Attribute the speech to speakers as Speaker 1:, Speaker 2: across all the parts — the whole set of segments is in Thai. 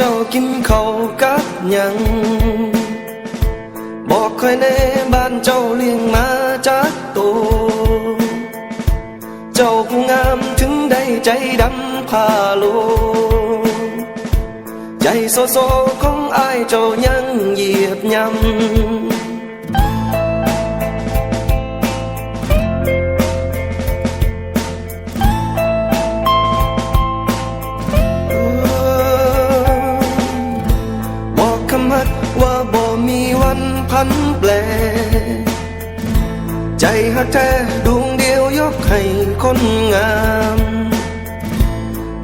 Speaker 1: จ้ากินเขากับยังบอกคอยในบ้านเจ้าเลี้ยงมาจากโตเจ้าผู้งามถึงได้ใจดำพาโลใจโซโซของอายเจ้ายังเหยียบยำ พันแปล ใจฮักแท้ดวงเดียวยกให้คนงาม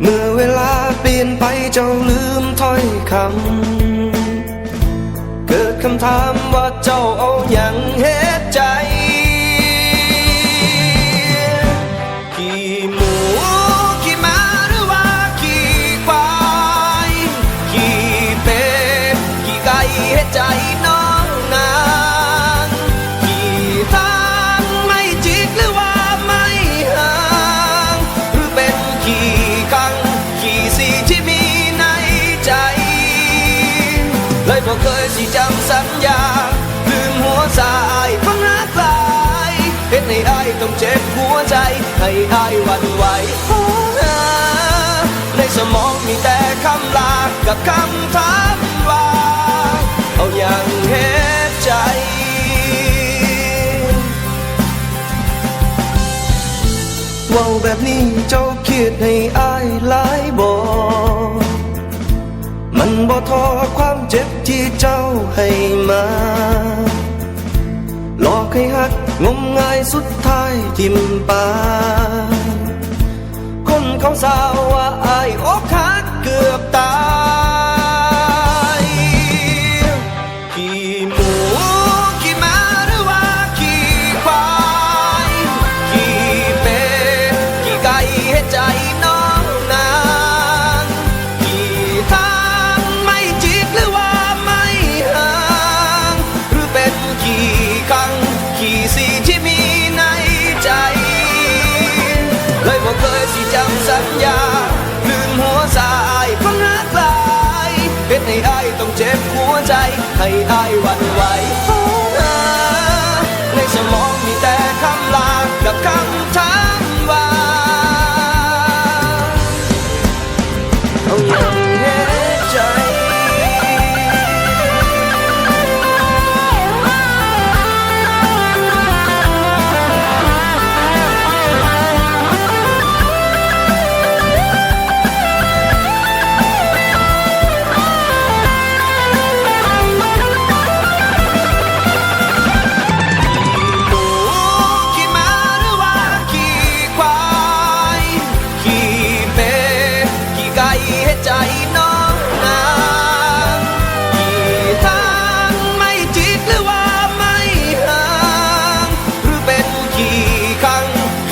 Speaker 1: เมื่อเวลาเปลี่ยนไปเจ้าลืมถ้อยคำ เกิดคำถามว่าเจ้าเอาอย่า สิจำสัญญา ลืมหัวใจฟังรักลายเห็นให้อายต้องเจ็บหัวใจ ให้อายหวันไหวในสมองมีแต่คำลา กับคำถามว่าเอาอย่างเหตุใจว้าแบบนี้เจ้าคิดให้อายหลายบ่ มันบ่ทอความเจ็บที่เจ้าให้มา หลอกให้หักงมงายสุดท้ายทิมปา จำสัญญา ลืมหัวสายฟังรักลายเป็นให้อายต้องเจ็บหัวใจ ให้อายหวั่นไหวฟ้าในสมองมีแต่คำลากับคำถามว่าเอ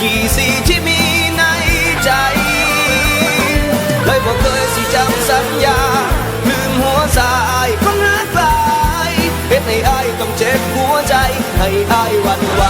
Speaker 1: ที่สีที่มีในใจเลยบอกเคยสิจำสัญญา ลืมหัวสายฟังรักลายเป็ดให้อายต้องเจ็บหัวใจ ให้อายหวั่นไหว